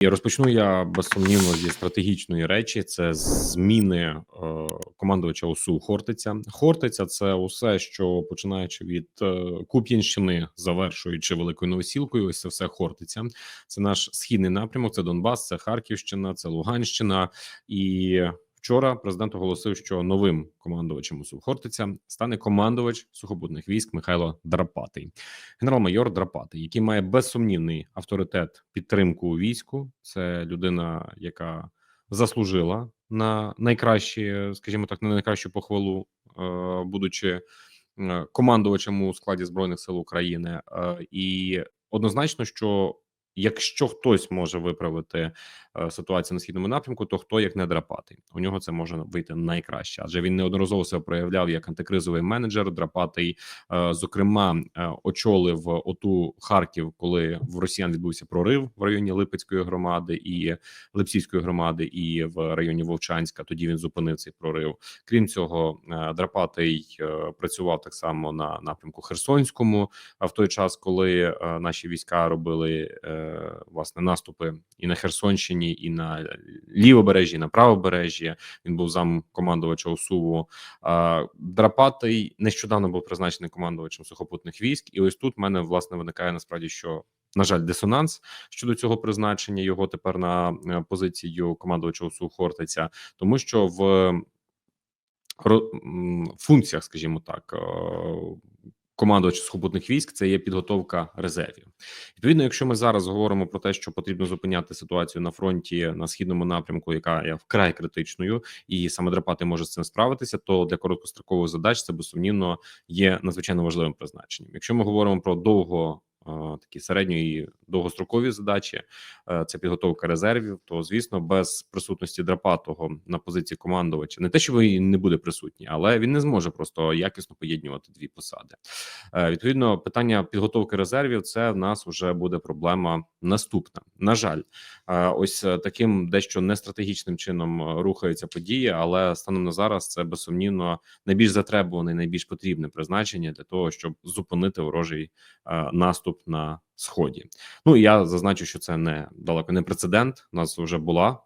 І розпочну я безсумнівно зі стратегічної речі: це зміни е, командувача ОСУ Хортиця. Хортиця це усе, що починаючи від е, Куп'янщини, завершуючи великою новосілкою. Ось це все Хортиця. Це наш східний напрямок. Це Донбас, це Харківщина, це Луганщина і. Вчора президент оголосив, що новим командувачем УСУ Хортиця стане командувач сухопутних військ Михайло Драпатий, генерал-майор Драпатий, який має безсумнівний авторитет підтримку у війську. Це людина, яка заслужила на найкращі, скажімо так, на найкращу похвалу, е, будучи е, командувачем у складі збройних сил України, Е, і однозначно, що Якщо хтось може виправити е, ситуацію на східному напрямку, то хто як не драпатий у нього це може вийти найкраще, адже він неодноразово себе проявляв як антикризовий менеджер. Драпатий, е, зокрема, е, очолив оту Харків, коли в Росіян відбувся прорив в районі Липецької громади і Липсівської громади, і в районі Вовчанська. Тоді він зупинив цей прорив. Крім цього, Драпатий працював так само на напрямку Херсонському. А в той час, коли наші війська робили власне наступи і на Херсонщині, і на лівобережжі, і на правобережжі. Він був зам командувача ОСУВу. Драпатий нещодавно був призначений командувачем сухопутних військ, і ось тут в мене власне виникає насправді, що на жаль, дисонанс щодо цього призначення його тепер на е, позицію командувача ОСУ Хортиця, тому що в функціях, скажімо так, командувача сухопутних військ це є підготовка резервів. Відповідно, якщо ми зараз говоримо про те, що потрібно зупиняти ситуацію на фронті на східному напрямку, яка є вкрай критичною, і саме Драпати може з цим справитися, то для короткострокових задач це безсумнівно є надзвичайно важливим призначенням. Якщо ми говоримо про довго такі середньої і довгострокові задачі, е, це підготовка резервів, то звісно, без присутності Драпатого на позиції командувача, не те, що він не буде присутній, але він не зможе просто якісно поєднувати дві посади. Е, Відповідно, питання підготовки резервів це в нас вже буде проблема наступна. На жаль, е, ось таким дещо нестратегічним чином рухаються події, але станом на зараз це безсумнівно найбільш затребуване, найбільш потрібне призначення для того, щоб зупинити ворожий е, наступ на сході. Ну і я зазначу, що це не далеко не прецедент. У нас вже була.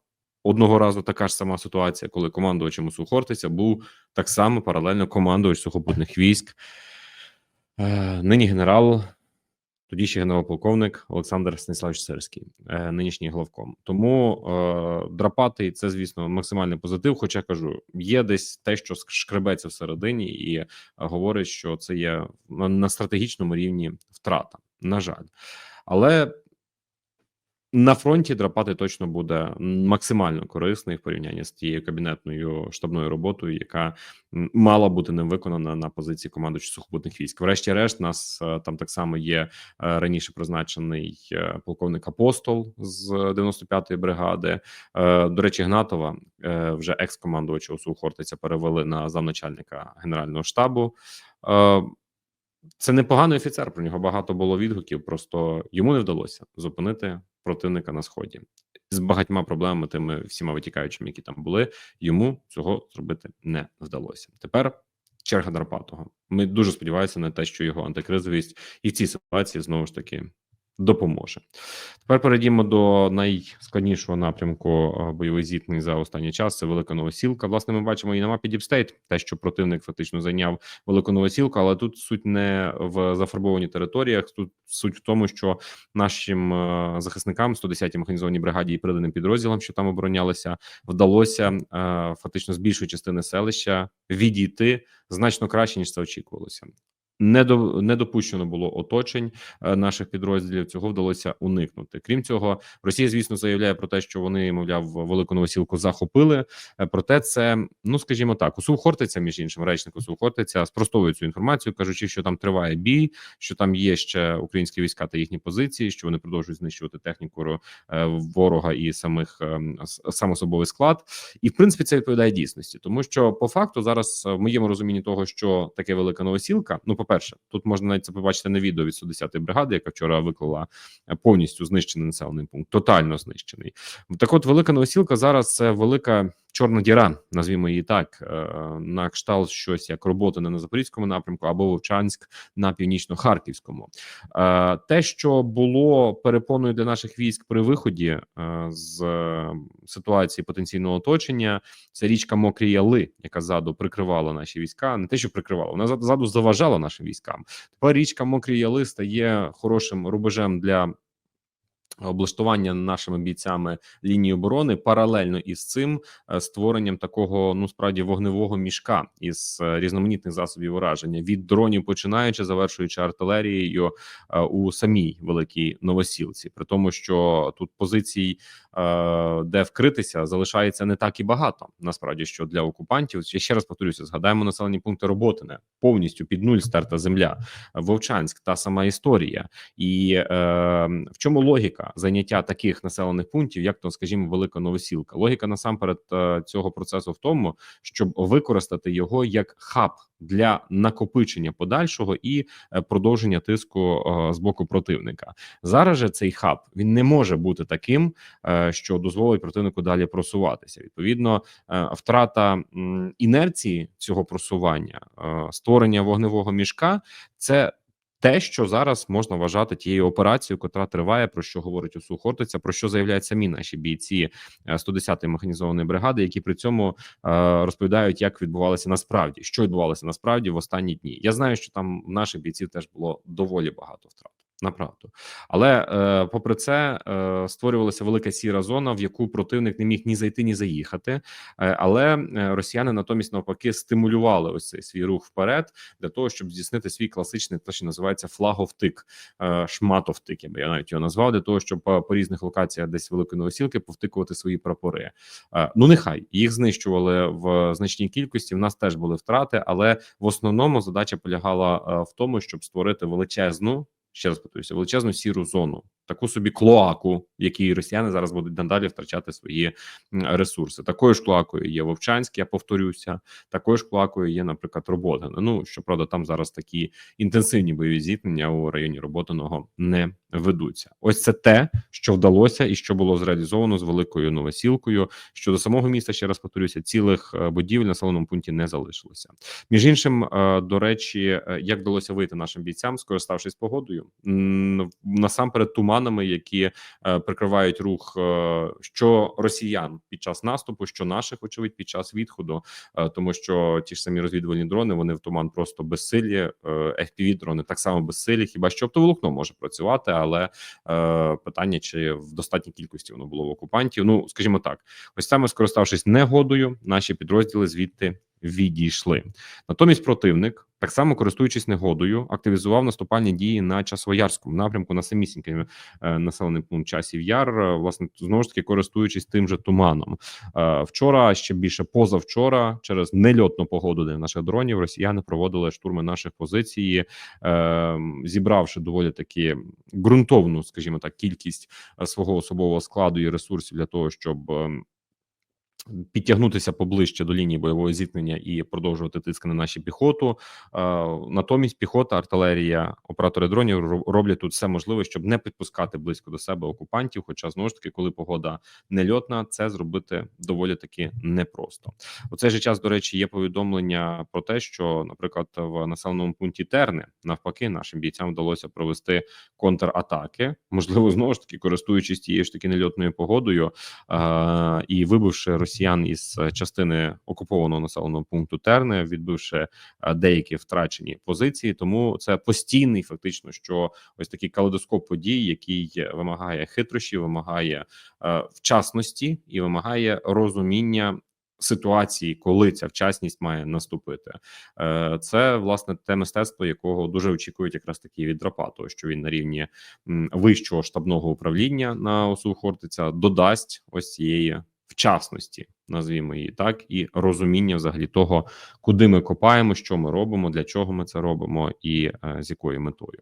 Одного разу така ж сама ситуація, коли командувачем Хортиця був так само паралельно командувач сухопутних військ Е, Нині генерал, тоді ще генерал-полковник Олександр Станіславович Сирський, е, нинішній главком. Тому е, драпатий це, звісно, максимальний позитив. Хоча кажу, є десь те, що шкребеться всередині, і е, говорить, що це є на стратегічному рівні втрата. На жаль, але на фронті драпати точно буде максимально корисний в порівнянні з тією кабінетною штабною роботою, яка мала бути ним виконана на позиції командуючого сухопутних військ. Врешті-решт, нас е, там так само є е, раніше призначений е, полковник апостол з 95-ї бригади. До речі, Гнатова вже екс-командувача ОСУ Хортиця перевели на замначальника генерального штабу. Це непоганий офіцер. Про нього багато було відгуків. Просто йому не вдалося зупинити противника на сході з багатьма проблемами, тими всіма витікаючими, які там були. Йому цього зробити не вдалося. Тепер черга Дарпатого. Ми дуже сподіваємося на те, що його антикризовість і в цій ситуації знову ж таки допоможе. Тепер перейдімо до найскладнішого напрямку бойових зіткнень за останній час. Це велика новосілка. Власне, ми бачимо і на мапі Діпстейт, те, що противник фактично зайняв велику новосілку, але тут суть не в зафарбованій територіях. Тут суть в тому, що нашим захисникам 110-й механізованій бригаді і приданим підрозділам, що там оборонялися, вдалося фактично з більшої частини селища відійти значно краще ніж це очікувалося. Не до не допущено було оточень е, наших підрозділів. Цього вдалося уникнути. Крім цього, Росія, звісно, заявляє про те, що вони, мовляв, велику новосілку захопили. Е, Проте це, ну скажімо так, УСУ Хортиця, між іншим, речник УСУ Хортиця спростовує цю інформацію, кажучи, що там триває бій, що там є ще українські війська та їхні позиції, що вони продовжують знищувати техніку е, ворога і самих сам особовий склад. І в принципі це відповідає дійсності, тому що по факту зараз в моєму розумінні того, що таке велика новосілка. Ну, по перше, тут можна навіть це побачити на відео від 110-ї бригади, яка вчора виклала е, повністю знищений населений пункт, тотально знищений. Так, от велика новосілка зараз це велика чорна діра, назвімо її так, е, на кшталт щось як робота на Запорізькому напрямку або Вовчанськ на північно-харківському. Е, Те, що було перепоною для наших військ при виході е, з ситуації потенційного оточення, це річка Мокрі Яли, яка ззаду прикривала наші війська. Не те, що прикривала, вона ззаду заважала нашим військам. Тепер річка Мокрі Яли стає хорошим рубежем для облаштування нашими бійцями лінії оборони паралельно із цим е, створенням такого ну справді вогневого мішка із е, різноманітних засобів ураження. Від дронів, починаючи завершуючи артилерією е, у самій великій новосілці, при тому, що тут позицій, де вкритися, залишається не так і багато. Насправді, що для окупантів я ще раз повторюся, згадаємо населені пункти Роботине. Повністю під нуль стерта земля, Вовчанськ, та сама історія, і е, в чому логіка заняття таких населених пунктів, як то, скажімо, велика новосілка? Логіка насамперед е, цього процесу в тому, щоб використати його як хаб для накопичення подальшого і е, продовження тиску е, з боку противника. Зараз же цей хаб він не може бути таким, що дозволить противнику далі просуватися. Відповідно, втрата інерції цього просування, створення вогневого мішка це. Те, що зараз можна вважати тією операцією, котра триває, про що говорить УСУ Хортиця, про що заявляють самі наші бійці е, 110-ї механізованої бригади, які при цьому е, розповідають, як відбувалося насправді, що відбувалося насправді в останні дні. Я знаю, що там наших бійців теж було доволі багато втрат. Направду, але е, попри це е, створювалася велика сіра зона, в яку противник не міг ні зайти, ні заїхати. Е, але е, росіяни натомість навпаки стимулювали ось цей свій рух вперед для того, щоб здійснити свій класичний, те, що називається флаговтик, е, шматовтик, я би я навіть його назвав, для того, щоб по, по різних локаціях десь великої новосілки повтикувати свої прапори. Е, ну нехай їх знищували в значній кількості. В нас теж були втрати, але в основному задача полягала е, в тому, щоб створити величезну. Ще раз повторюся, величезну сіру зону, таку собі клоаку, якій росіяни зараз будуть надалі втрачати свої ресурси. Такою ж клоакою є Вовчанськ, я повторюся. Такою ж клоакою є, наприклад, Роботине. Ну щоправда, там зараз такі інтенсивні бойові зіткнення у районі Роботиного не ведуться. Ось це те, що вдалося, і що було зреалізовано з великою новосілкою. Щодо самого міста, ще раз повторюся, цілих е, будівель в населеному пункті не залишилося. Між іншим, е, до речі, е, як вдалося вийти нашим бійцям, скориставшись погодою, насамперед туманами, які е, прикривають рух е, що росіян під час наступу, що наших, очевидь, під час відходу, е, тому що ті ж самі розвідувальні дрони вони в туман просто безсилі. fpv дрони так само безсилі. Хіба що оптоволокно може працювати, але питання чи в достатній кількості воно було в окупантів. Ну скажімо так, ось саме скориставшись негодою, наші підрозділи звідти відійшли. Натомість противник, так само користуючись негодою, активізував наступальні дії на часоярському напрямку на самісінький е, населений пункт часів яр. е, Власне, знову ж таки користуючись тим же туманом. Е, вчора ще більше позавчора, через нельотну погоду для наших дронів, росіяни проводили штурми наших позицій, зібравши доволі таки ґрунтовну, скажімо так, кількість свого особового складу і ресурсів для того, щоб. Підтягнутися поближче до лінії бойового зіткнення і продовжувати тиск на наші піхоту. Е, натомість піхота, артилерія, оператори дронів роблять тут все можливе, щоб не підпускати близько до себе окупантів. Хоча знову ж таки, коли погода нельотна, це зробити доволі таки непросто. У цей же час, до речі, є повідомлення про те, що, наприклад, в населеному пункті Терни навпаки нашим бійцям вдалося провести контратаки, можливо, знову ж таки користуючись тією ж таки нельотною погодою е, і вибивши росіян із е, частини окупованого населеного пункту Терни, відбивши е, деякі втрачені позиції. Тому це постійний, фактично, що ось такий калейдоскоп подій, який вимагає хитрощі, вимагає е, вчасності і вимагає розуміння. Ситуації, коли ця вчасність має наступити, це власне те мистецтво, якого дуже очікують якраз такі від драпа, що він на рівні вищого штабного управління на ОСУ Хортиця додасть ось цієї вчасності, назвімо її так, і розуміння взагалі того, куди ми копаємо, що ми робимо, для чого ми це робимо, і е, з якою метою.